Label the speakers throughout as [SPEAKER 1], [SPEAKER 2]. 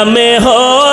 [SPEAKER 1] নামে হয়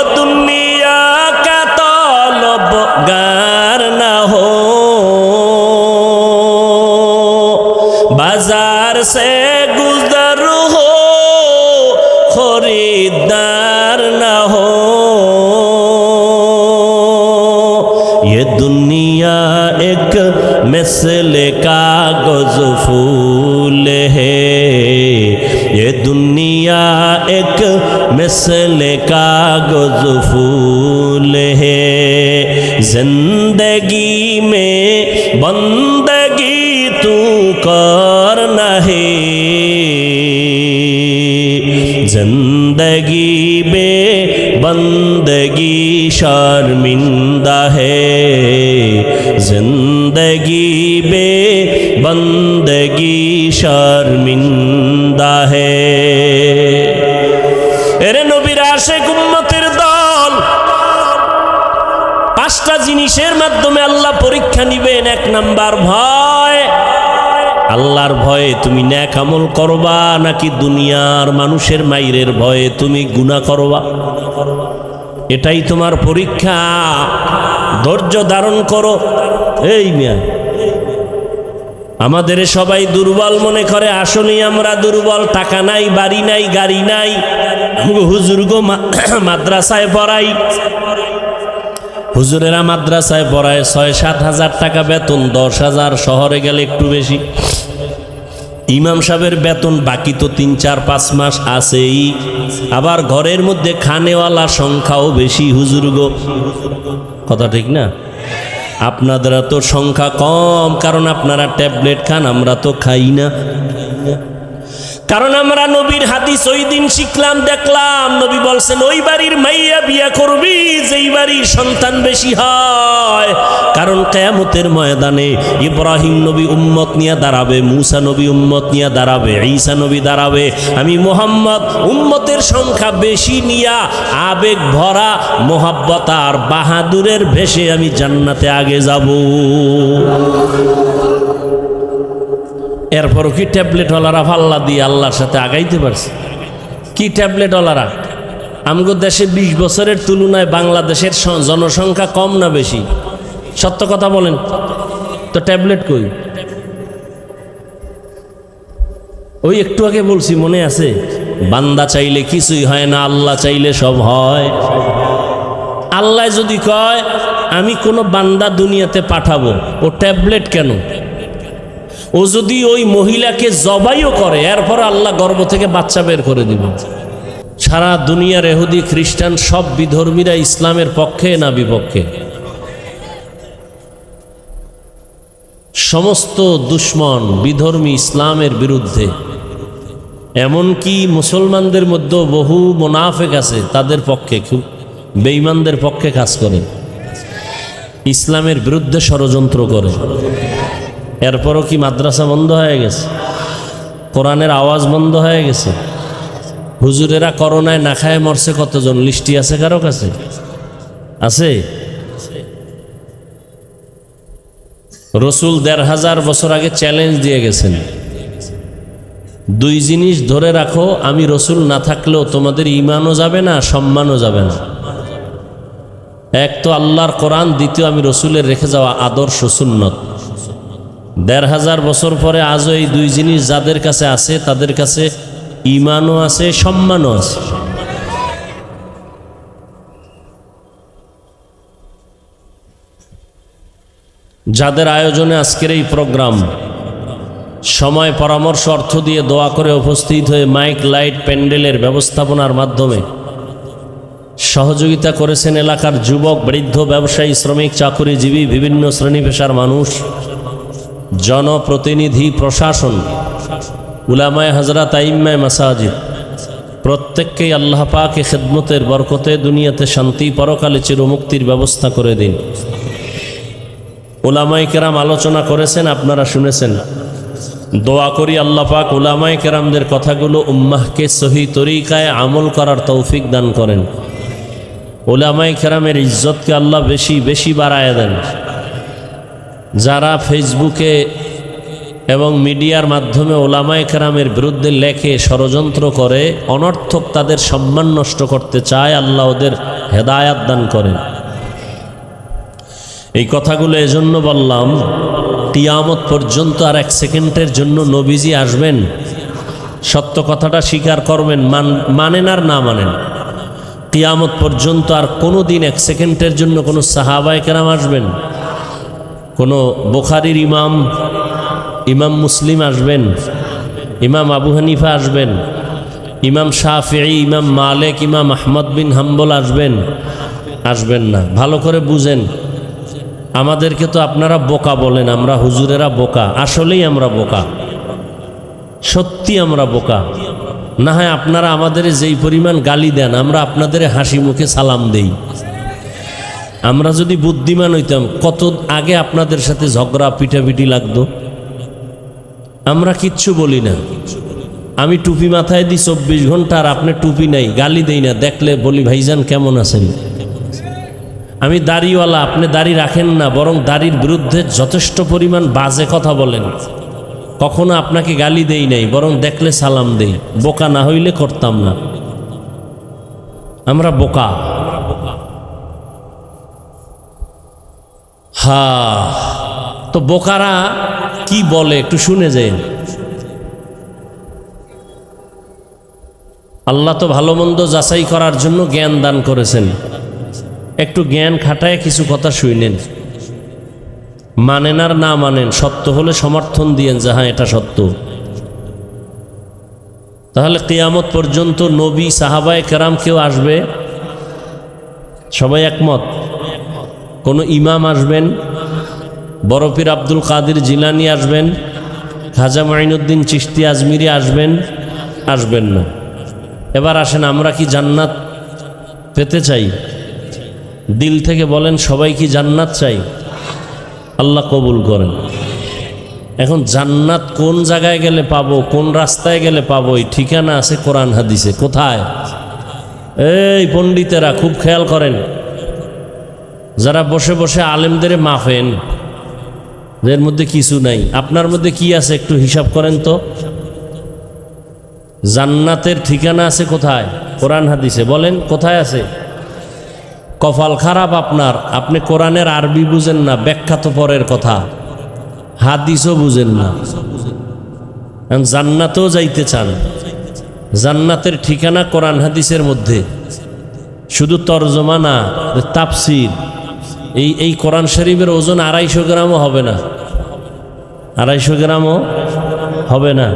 [SPEAKER 1] مثل کاغذ پھول ہے زندگی میں بندگی تو کرنا ہے زندگی میں بندگی شرمندہ ہے زندگی میں بندگی شرمندہ ہے মাধ্যমে আল্লাহ পরীক্ষা নিবেন, এক নাম্বার ভয়। আল্লাহর ভয়ে তুমি ন্যাক আমল করবা, নাকি দুনিয়ার মানুষের মাইরের ভয়ে তুমি গুণা করবা? এটাই তোমার পরীক্ষা। ধৈর্য ধারণ করো। এই মিয়া, আমাদের সবাই দুর্বল মনে করে আসলেই আমরা দুর্বল, টাকা নাই, বাড়ি নাই, গাড়ি নাই। হুজুর্গ মাদ্রাসায় পড়াই। হুজুরেরা মাদ্রাসায় পড়ায় ছয়, সাত হাজার টাকা বেতন, দশ হাজার, শহরে গেলে একটু বেশি। ইমাম সাহেবের বেতন বাকি তো তিন, চার, পাঁচ মাস আছেই। আবার ঘরের মধ্যে খানেওয়ালা সংখ্যাও বেশি, হুজুর গো। কথা ঠিক না? আপনাদের তো সংখ্যা কম, কারণ আপনারা ট্যাবলেট খান, আমরা তো খাই না। কারণ আমরা নবীর হাদিস ওই দিন শিখলাম, দেখলাম। নবী বলছেন, ওই বাড়ির মাইয়া বিয়া করবি, যেই বাড়ির সন্তান বেশি হয়। কারণ কেয়ামতের ময়দানে ইব্রাহিম নবী উম্মত নিয়ে দাঁড়াবে, মুসা নবী উম্মত নিয়ে দাঁড়াবে, ঈসা নবী দাঁড়াবে। আমি মোহাম্মদ উম্মতের সংখ্যা বেশি নিয়া আবেগ ভরা, মোহাব্বত আর বাহাদুরের ভেসে আমি জান্নাতে আগে যাব। এরপরও কি ট্যাবলেটওয়ালারা পাল্লা দিয়ে আল্লাহর সাথে আগাইতে পারছে? কি ট্যাবলেটওয়ালারা আমগো দেশে বিশ বছরের তুলনায় বাংলাদেশের জনসংখ্যা কম না বেশি? সত্য কথা বলেন। তো ট্যাবলেট কই? ওই একটু আগে বলছি, মনে আছে? বান্দা চাইলে কিছুই হয় না, আল্লাহ চাইলে সব হয়। আল্লাহ যদি কয়, আমি কোনো বান্দা দুনিয়াতে পাঠাবো, ও ট্যাবলেট কেন? ও যদি ওই মহিলাকে জবাইও করে, এরপর আল্লাহ গর্ভ থেকে বাচ্চা বের করে দিব। সারা দুনিয়ার এহুদি খ্রিস্টান, সব বিধর্মীরা ইসলামের পক্ষে না বিপক্ষে? সমস্ত দুশ্মন বিধর্মী ইসলামের বিরুদ্ধে। এমনকি মুসলমানদের মধ্যেও বহু মোনাফেক আছে, তাদের পক্ষে খুব বেঈমানদের পক্ষে কাজ করে। ইসলামের বিরুদ্ধে ষড়যন্ত্র করে। এরপরও কি মাদ্রাসা বন্ধ হয়ে গেছে? কোরআনের আওয়াজ বন্ধ হয়ে গেছে? হুজুরেরা করোনায় না খায় মরছে কতজন? লিস্টি আছে কারও কাছে? আছে? রসুল দেড় হাজার বছর আগে চ্যালেঞ্জ দিয়ে গেছেন। দুই জিনিস ধরে রাখো, আমি রসুল না থাকলেও তোমাদের ইমানও যাবে না, সম্মানও যাবে না। এক তো আল্লাহর কোরআন, দ্বিতীয় আমি রসুলের রেখে যাওয়া আদর্শ সুন্নত। দেড় হাজার বছর পরে আজও এই দুই জিনিস যাদের কাছে আছে, তাদের কাছে ইমানও আছে, সম্মানও আছে। যাদের আয়োজনে আজকের এই প্রোগ্রাম, সময় পরামর্শ অর্থ দিয়ে দোয়া করে উপস্থিত হয়ে মাইক, লাইট, প্যান্ডেলের ব্যবস্থাপনার মাধ্যমে সহযোগিতা করেছেন এলাকার যুবক, বৃদ্ধ, ব্যবসায়ী, শ্রমিক, চাকুরিজীবী, বিভিন্ন শ্রেণি পেশার মানুষ। জনপ্রতিনিধি প্রশাসন, উলামায় হাজরা আইম্মায় মাসাজিদ, প্রত্যেককেই আল্লাহ পাকে খেদমতের বরকতে দুনিয়াতে শান্তি পরকালে চিরমুক্তির ব্যবস্থা করে দিন। ওলামাই কেরাম আলোচনা করেছেন, আপনারা শুনেছেন। দোয়া করি আল্লাহ পাক ওলামাই কেরামদের কথাগুলো উম্মাহকে সহি তরিকায় আমল করার তৌফিক দান করেন। ওলামাই কেরামের ইজ্জতকে আল্লাহ বেশি বেশি বাড়ায় দেন। যারা ফেসবুকে এবং মিডিয়ার মাধ্যমে ওলামায় কেরামের বিরুদ্ধে লেখে, ষড়যন্ত্র করে, অনর্থক তাদের সম্মান নষ্ট করতে চায়, আল্লাহ ওদের হেদায়াত দান করেন। এই কথাগুলো এজন্য বললাম টিয়ামত পর্যন্ত আর এক সেকেন্ডের জন্য নবীজি আসবেন। সত্য কথাটা স্বীকার করবেন, মান, মানেন আর না মানেন। কিয়ামত পর্যন্ত আর কোনো দিন এক সেকেন্ডের জন্য কোনো সাহাবায় কেরাম আসবেন। কোনো বোখারির ইমাম ইমাম মুসলিম আসবেন, ইমাম আবু হানিফা আসবেন, ইমাম শাফি ইমাম মালেক, ইমাম আহমদ বিন হাম্বল আসবেন আসবেন না। ভালো করে বুঝেন। আমাদেরকে তো আপনারা বোকা বলেন, আমরা হুজুরেরা বোকা। আসলেই আমরা বোকা। সত্যি আমরা বোকা। না হয় আপনারা আমাদের যেই পরিমাণ গালি দেন, আমরা আপনাদের হাসি মুখে সালাম দেই। আমরা যদি বুদ্ধিমান হইতাম, কত আগে আপনাদের সাথে ঝগড়া পিটাপিটি লাগতো? আমরা কিচ্ছু বলি না। আমি টুপি মাথায় দিই চব্বিশ ঘণ্টা আর আপনি টুপি নাই, গালি দেই না। দেখলে বলি, ভাইজান, কেমন আছেন? আমি দাড়িওয়ালা, আপনি দাড়ি রাখেন না, বরং দাড়ির বিরুদ্ধে যথেষ্ট পরিমাণ বাজে কথা বলেন। কখনো আপনাকে গালি দেই নাই, বরং দেখলে সালাম দেই। বোকা না হইলে করতাম না। আমরা বোকা। হা, তো বোকারা কি বলে একটু শুনে যাই। আল্লাহ তো ভালো মন্দ যাচাই করার জন্য জ্ঞান দান করেছেন। একটু জ্ঞান খাটায় কিছু কথা শুইনেন মানেন আর না মানেন, সত্য হলে সমর্থন দিয়েন যে হ্যাঁ এটা সত্য। তাহলে কেয়ামত পর্যন্ত নবী সাহাবায় কেরাম কেউ আসবে? সবাই একমত? কোনো ইমাম আসবেন বরফির আব্দুল কাদির জিলানি আসবেন, খাজা মাইনুদ্দিন চিস্তি আজমিরি আসবেন আসবেন না। এবার আসেন, আমরা কি জান্নাত পেতে চাই? দিল থেকে বলেন, সবাই কি জান্নাত চাই? আল্লাহ কবুল করেন। এখন জান্নাত কোন জায়গায় গেলে পাবো, কোন রাস্তায় গেলে পাবো, এই ঠিকানা আছে কোরআন হাদিসে, কোথায়? এই পণ্ডিতেরা খুব খেয়াল করেন। যারা বসে বসে আলেমদের মাফেন এর মধ্যে কিছু নাই। আপনার মধ্যে কি আছে একটু হিসাব করেন তো? জান্নাতের ঠিকানা আছে কোথায়? কোরআন হাদিসে বলেন, কোথায় আছে? কপাল খারাপ আপনার, আপনি কোরআনের আরবি বুঝেন না, ব্যাখ্যা তো পরের কথা। হাদিসও বুঝেন না। জান্নাতেও যাইতে চান। জান্নাতের ঠিকানা কোরআন হাদিসের মধ্যে। শুধু তর্জমা না তাপসির এই এই কোরআন শরীফের ওজন আড়াইশো গ্রামও হবে না। আড়াইশো গ্রামও হবে না।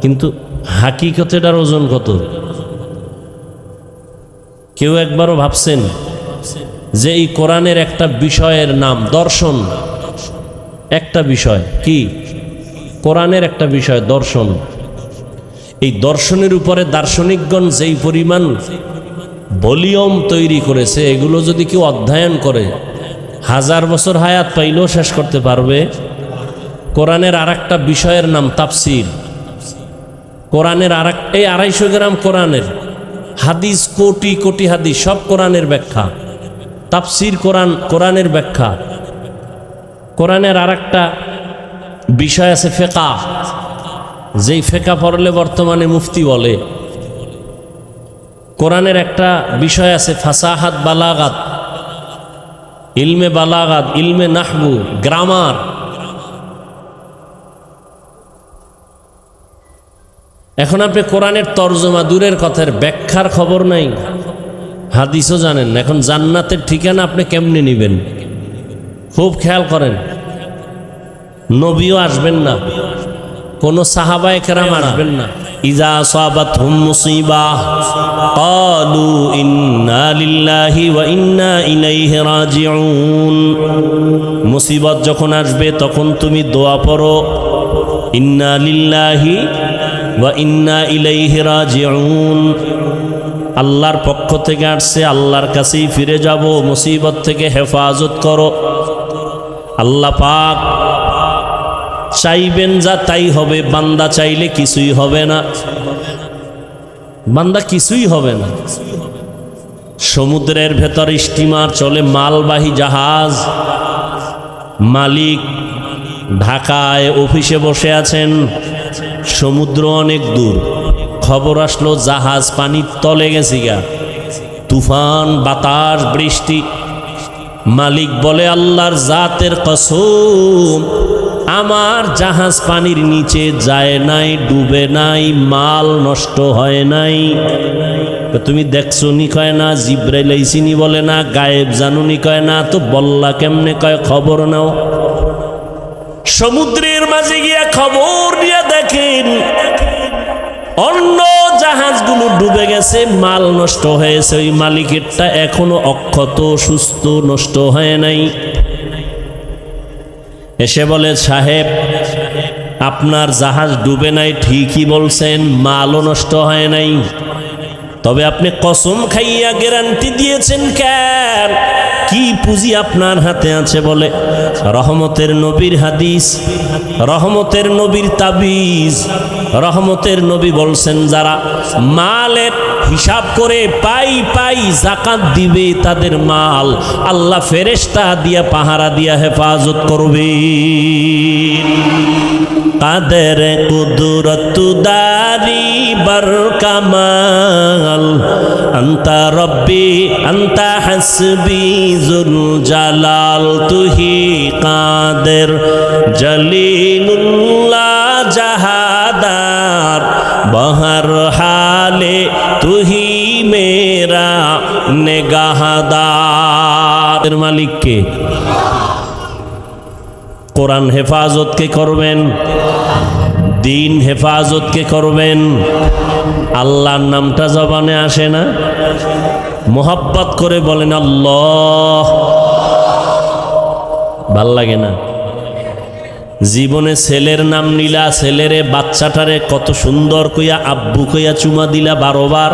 [SPEAKER 1] কিন্তু হাকিকতেটার ওজন কত? কেউ একবারও ভাবছেন যে এই কোরআনের একটা বিষয়ের নাম, দর্শন। একটা বিষয়, কি? কোরআনের একটা বিষয়, দর্শন। এই দর্শনের উপরে দার্শনিকগণ যেই পরিমাণ ভলিউম তৈরি করেছে, এগুলো যদি কেউ অধ্যয়ন করে, হাজার বছর হায়াত পাইলেও শেষ করতে পারবে। কোরআনের আর একটা বিষয়ের নাম তাফসির। কোরআনের আর এই আড়াইশো গ্রাম কোরআনের হাদিস, কোটি কোটি হাদিস, সব কোরআনের ব্যাখ্যা। তাফসির কোরআন, কোরআনের ব্যাখ্যা। কোরআনের আর একটা বিষয় আছে ফেকা। যেই ফেকা পড়লে বর্তমানে মুফতি বলে। কোরআনের একটা বিষয় আছে, ফাসাহাত বালাগাত। ইলমে বালাগাত, ইলমে নাহবু, গ্রামার। এখন আপনি কোরআনের তর্জমা, দূরের কথার ব্যাখ্যার খবর নাই। হাদিসও জানেন এখন জান্নাতের ঠিকানা আপনি কেমনে নেবেন? খুব খেয়াল করেন। নবীও আসবেন না। কোনো সাহাবায় কেরাম আসবেন না। ইজা সাবাত হুম মুসিবা, কালু ইন্না লিল্লাহি ওয়া ইন্না ইলাইহি রাজিউন। মুসিবত যখন আসবে, তখন তুমি দোয়া পড়ো, ইন্না লিল্লাহি ওয়া ইন্না ইলাইহি রাজিউন। আল্লাহর পক্ষ থেকে আসছে, আল্লাহর কাছেই ফিরে যাব, মুসিবত থেকে হেফাজত করো। আল্লাহ পাক চাইবেন যা, তাই হবে। বান্দা চাইলে কিছুই হবে না। বান্দা কিছুই হবে না। সমুদ্রের ভেতর স্টিমার চলে মালবাহী জাহাজ। মালিক ঢাকায় অফিসে বসে আছেন। সমুদ্র অনেক দূর। খবর আসলো, জাহাজ পানির তলে গেছি গা। তুফান, বাতাস, বৃষ্টি। মালিক বলে, আল্লাহর জাতের কসম আমার জাহাজ পানির নিচে যায় নাই, ডুবে নাই, মাল নষ্ট হয় নাই। তুমি দেখছ নি কয় না, জিব্রাইল আইসিনি বলে না, গায়েব জানুনি কয় না, তো বল্লা কেমনে কয় খবর নাও। সমুদ্রের মাঝে গিয়া খবর নিয়ে দেখেন, অন্য জাহাজগুলো ডুবে গেছে, মাল নষ্ট হয়েছে, ওই মালিকেরটা এখনও অক্ষত, সুস্থ, নষ্ট হয় নাই। এসে বলে, সাহেব, আপনার জাহাজ ডুবে নাই, ঠিকই বলছেন, মালও নষ্ট হয় নাই। তবে আপনি কসম খাইয়া গ্যারান্টি দিয়েছেন কেন? কি পুঁজি আপনার হাতে আছে বলে? রহমতের নবীর হাদিস, রহমতের নবীর তাবিজ, রহমতের নবী বলছেন, যারা মালের হিসাব করে পাই পাই জাকাত দিবে তাদের মাল। আল্লাহ ফেরেশতা দিয়া, পাহারা দিয়া হেফাজত করবে। কাদের কুদরত, দারি বর কামাল আন্তা রব্বি, আন্তা হাসবি, জুল জালাল, তুহি কাদের। জলিলুল্লাহ জাহাদার, বহর হালে তুহি মেরা নেগাহাদার মালিককে। কোরআন হেফাজতকে করবেন, দিন হেফাজতকে করবেন। আল্লাহর নামটা জবানে আসে না। মোহাব্বত করে বলেন, আল্লাহ। ভালো লাগে না। জীবনে ছেলের নাম নিলা, ছেলেরে বাচ্চাটারে কত সুন্দর কইয়া আব্বু কইয়া চুমা দিলা বারোবার।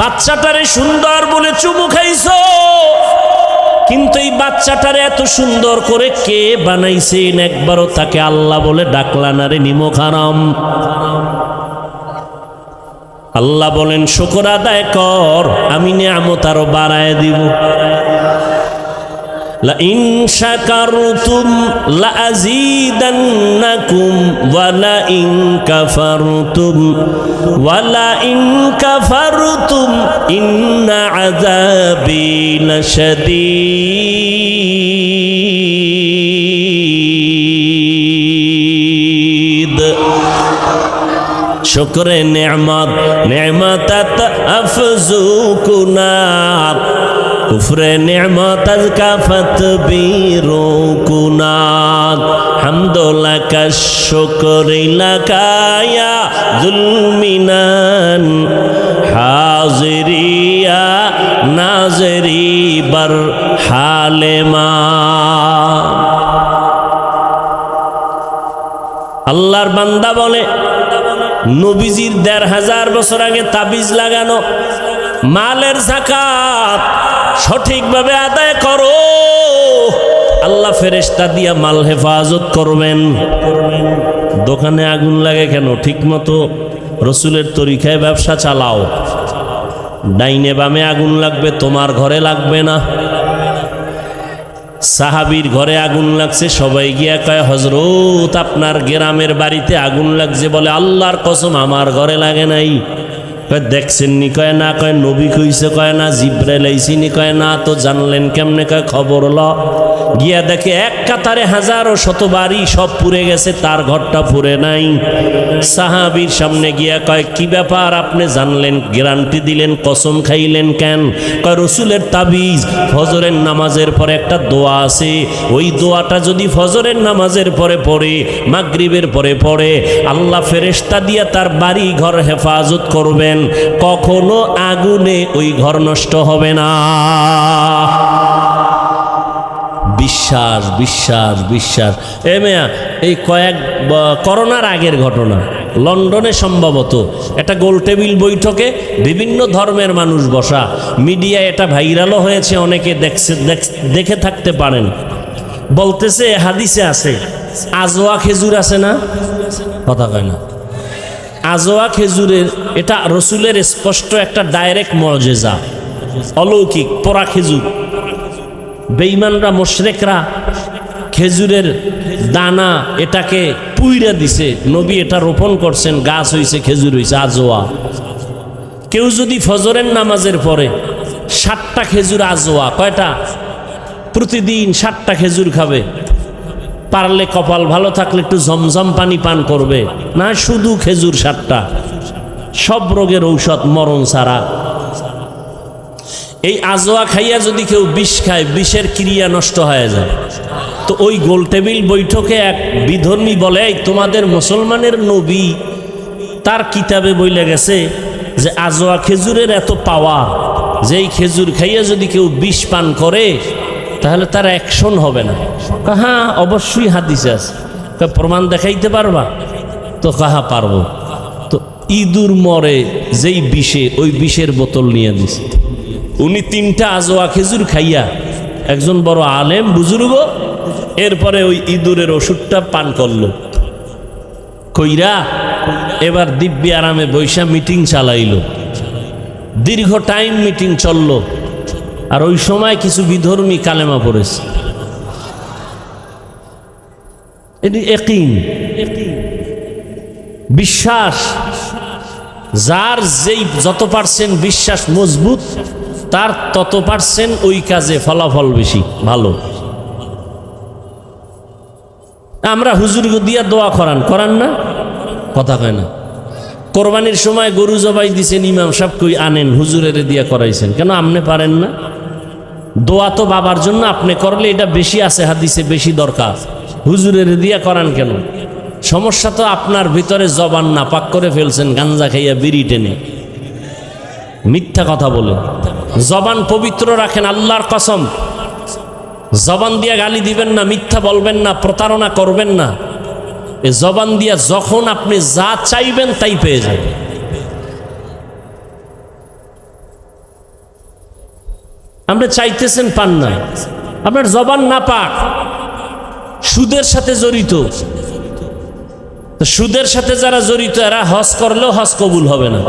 [SPEAKER 1] বাচ্চাটারে সুন্দর বলে চুমু খাইছ, কিন্তু এই বাচ্চাটারে এত সুন্দর করে কে বানাইছেন একবারও তাকে আল্লাহ বলে ডাকলা না রে নিমক হারাম আল্লাহ বলেন, শুকর আদায় কর, আমি নিয়ামত আরও বাড়ায় দিব। لئن شكرتم لأزيدنكم ولئن كفرتم ولئن كفرتم إن عذابي لشديد شكر نعمت نعمتت أفزوكنا কুফরে নেমত কাফত বীরু কুনার হামদুল্লাহ শুকরিলাকায়া জুলমিনান হাজিরিয়া নাজরি বর হালেমা। আল্লাহর বান্দা বলে, নবীজির দেড় হাজার বছর আগে তাবিজ লাগানো, মালের জাকাত সঠিকভাবে আদায় করো। আল্লাহ ফেরেশতা দিয়া মাল হেফাজত করবেন। দোকানে আগুন লাগে কেন? ঠিকমতো রসুলের তরিকায় ব্যবসা চালাও। ডাইনে বামে আগুন লাগবে, তোমার ঘরে লাগবে না। সাহাবির ঘরে আগুন লাগছে, সবাই গিয়া কয় হজরত আপনার গ্রামের বাড়িতে আগুন লাগছে বলে আল্লাহর কসম আমার ঘরে লাগে নাই। কয় দেখছেন নি কয়, না, কয়, নবী কইছে, কয়, না, জিব্রাইল আইসিনি, কয়, না, তো জানলেন কেমনে, কয়, খবর ল। গিয়া দেখে এক কাতারে হাজারো শতবারই সব পুড়ে গেছে, তার ঘরটা পুড়ে নাই। সাহাবির সামনে গিয়া কয়, কি ব্যাপার আপনি জানলেন, গ্যারান্টি দিলেন, কসম খাইলেন কেন? কয়, রসুলের তাবিজ, ফজরের নামাজের পরে একটা দোয়া আছে। ওই দোয়াটা যদি ফজরের নামাজের পরে পড়ে, মাগরিবের পরে পড়ে, আল্লাহ ফেরেশতা দিয়া তার বাড়ি ঘর হেফাজত করবেন, কখনো আগুনে ওই ঘর নষ্ট হবে না। বিশ্বাস বিশ্বাস বিশ্বাস। এ মেয়া, এই কয়েক করোনার আগের ঘটনা। লন্ডনে সম্ভবত একটা গোল টেবিল বৈঠকে বিভিন্ন ধর্মের মানুষ বসা। মিডিয়া এটা ভাইরালও হয়েছে, অনেকে দেখছে, দেখ- থাকতে পারেন। বলতেছে হাদিসে আছে, আজোয়া খেজুর আছে না? কথা কয় না। আজোয়া খেজুরের, এটা রসুলের স্পষ্ট একটা ডাইরেক্ট মর্যাদা। অলৌকিক, পরা খেজুর। বেইমানরা মোশরেকরা খেজুরের দানা এটাকে পুইরা দিছে। নবী এটা রোপণ করছেন, গাছ হইছে, খেজুর হইছে, আজোয়া। কেউ যদি ফজরের নামাজের পরে ষাটটা খেজুর আজোয়া, কয়টা? প্রতিদিন ষাটটা খেজুর খাবে। পারলে কপাল ভালো থাকলে একটু জমজম পানি পান করবে। না শুধু খেজুর ষাটটা সব রোগের ঔষধ মরণ ছাড়া। এই আজোয়া খাইয়া যদি কেউ বিষ খায় বিষের ক্রিয়া নষ্ট হয়ে যায়। তো ওই গোল টেবিল বৈঠকে এক বিধর্মী বলে তোমাদের মুসলমানের নবী তার কিতাবে বইলে গেছে যে আজোয়া খেজুরের এত পাওয়া যে এই খেজুর খাইয়া যদি কেউ বিষ পান করে তাহলে তার অ্যাকশন হবে না। কয়, হ্যাঁ অবশ্যই হাদিস আছে। প্রমাণ দেখাইতে পারবা? তো কাহা পারব। তো ইঁদুর মরে যেই বিষে ওই বিষের বোতল নিয়ে দিছে উনি তিনটা আজোয়া খেজুর খাইয়া একজন বড় আলেম, বুজুর্গ, এরপরে ওই ইঁদুরের ওষুধটা পান করল। কইরা এবার দিব্যি আরামে বৈশা মিটিং চালাইল। দীর্ঘ টাইম মিটিং চলল আর ওই সময় কিছু বিধর্মী কালেমা পড়েছে। বিশ্বাস, যার যেই যত পার্সেন্ট বিশ্বাস মজবুত তার তত পার্সেন্ট ওই কাজে ফলাফল বেশি, ভালো। আমরা হুজুর দিয়া দোয়া করান করান না? কথা কয় না। কোরবানির সময় গরু জবাই দিছেন, ইমাম সাহেব কই আনেন, হুজুরের দিয়া করাইছেন। কেন আপনি পারেন না? দোয়া তো বাবার জন্য, আপনি করলে এটা বেশি আছে হাদিসে, বেশি দরকার। হুজুরের দিয়া করান কেন? সমস্যা তো আপনার ভিতরে জবান না পাক করে ফেলছেন, গাঞ্জা খাইয়া বিড়ি টেনে। মিথ্যা কথা বলে। জবান পবিত্র রাখেন আল্লাহর কসম। জবান দিয়া গালি দিবেন না, মিথ্যা বলবেন না, প্রতারণা করবেন না। এ জবান দিয়া যখন আপনি যা চাইবেন তাই পেয়ে যাবেন। আপনি চাইতেছেন পান না। আপনার জবান না পাক। সুদের সাথে জড়িত। সুদের সাথে যারা জড়িত, এরা হজ করলেও হজ কবুল হবে না।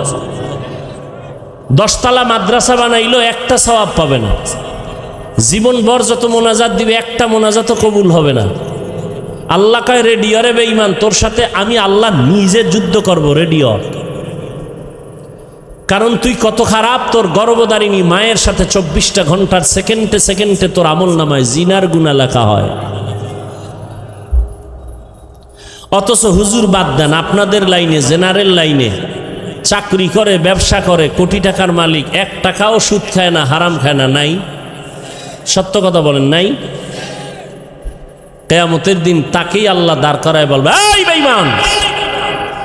[SPEAKER 1] দশতলা মাদ্রাসা বানাইলেও একটা সওয়াব পাবে না। জীবন ভর যত মোনাজাত দিবে, একটা মোনাজাতও কবুল হবে না। আল্লাহ কয়, রেডিও রে বেঈমান, তোর সাথে আমি আল্লাহ নিজে যুদ্ধ করব, রেডিও। কারণ তুই কত খারাপ, তোর গর্ভদারিণী মায়ের সাথে চব্বিশটা ঘণ্টার সেকেন্ডে সেকেন্ডে তোর আমল নামায় জিনার গুণা লেখা হয়। অথচ হুজুর বাদ দেন, আপনাদের লাইনে, জেনারেল লাইনে চাকরি করে, ব্যবসা করে, কোটি টাকার মালিক, এক টাকাও সুদ খায় না, হারাম খায় না, নাই। সত্য কথা বলেন, নাই। কেয়ামতের দিন তাকেই আল্লাহ দাঁড় করায় বলবে, এই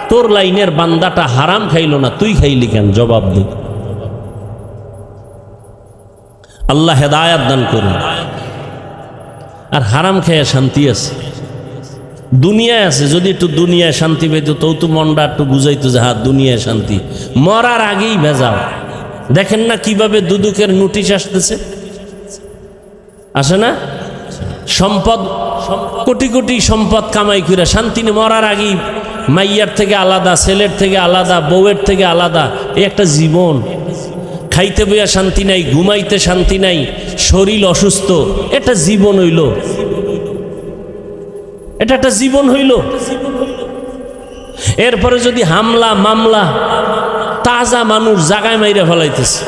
[SPEAKER 1] তোর লাইনের বান্দাটা হারাম খাইলো না, তুই খাইলি কেন? জবাব দে। আল্লাহ হেদায়াত দান করুন। আর হারাম খেয়ে শান্তি আছে। দুনিয়ায় আছে, যদি একটু দুনিয়ায় শান্তি পেত তো তো মনটা একটু বুঝাইতো যে হ্যাঁ দুনিয়ায় শান্তি। মরার আগেই ভেজাও দেখেন না কীভাবে দুদুকের নোটিশ আসতেছে? আসে না? সম্পদ, কোটি কোটি সম্পদ কামাই করে শান্তি মরার আগেই মাইয়ার থেকে আলাদা, ছেলের থেকে আলাদা, বউয়ের থেকে আলাদা, এই একটা জীবন। খাইতে বইয়া শান্তি নাই, ঘুমাইতে শান্তি নাই, শরীর অসুস্থ এটা জীবন হইল। এটা একটা জীবন হইল। এরপরে যদি হামলা, মামলা, তাজা মানুষ জাগায় মাইরে ফেলাইতেছে।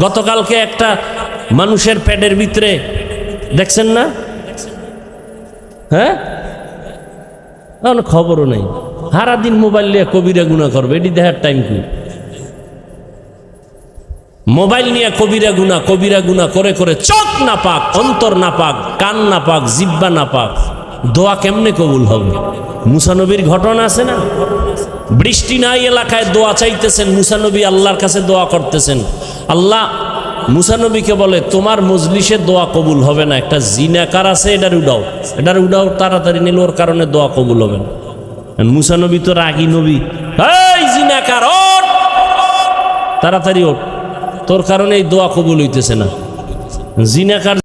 [SPEAKER 1] গতকালকে একটা মানুষের প্যাডের ভিতরে, দেখছেন না? হ্যাঁ? খবরও নেই। সারাদিন মোবাইল নিয়ে কবিরা গুণা করবে, এটি দেখার টাইম কি? মোবাইল নিয়ে কবিরা গুণা কবিরা গুণা করে করে চোখ না পাক অন্তর না পাক কান না পাক জিব্বা না পাক দোয়া কেমনে কবুল হবে? মুসানবীর ঘটনা আছে না? বৃষ্টি নাই এলাকায় দোয়া চাইতেছেন মুসানবী আল্লাহর কাছে দোয়া করতেছেন। আল্লাহ মুসানবীকে বলে, তোমার মজলিসে দোয়া কবুল হবে না, একটা জিনাকার আছে, এটার উডাও। এটার উডাও তাড়াতাড়ি নিল ওর কারণে দোয়া কবুল হবে না। মুসানবী তো রাগী নবী। এই জিনাকার তাড়াতাড়ি ওঠ। তোর কারণে এই দোয়া কবুল হইতেছে না। জিনাকার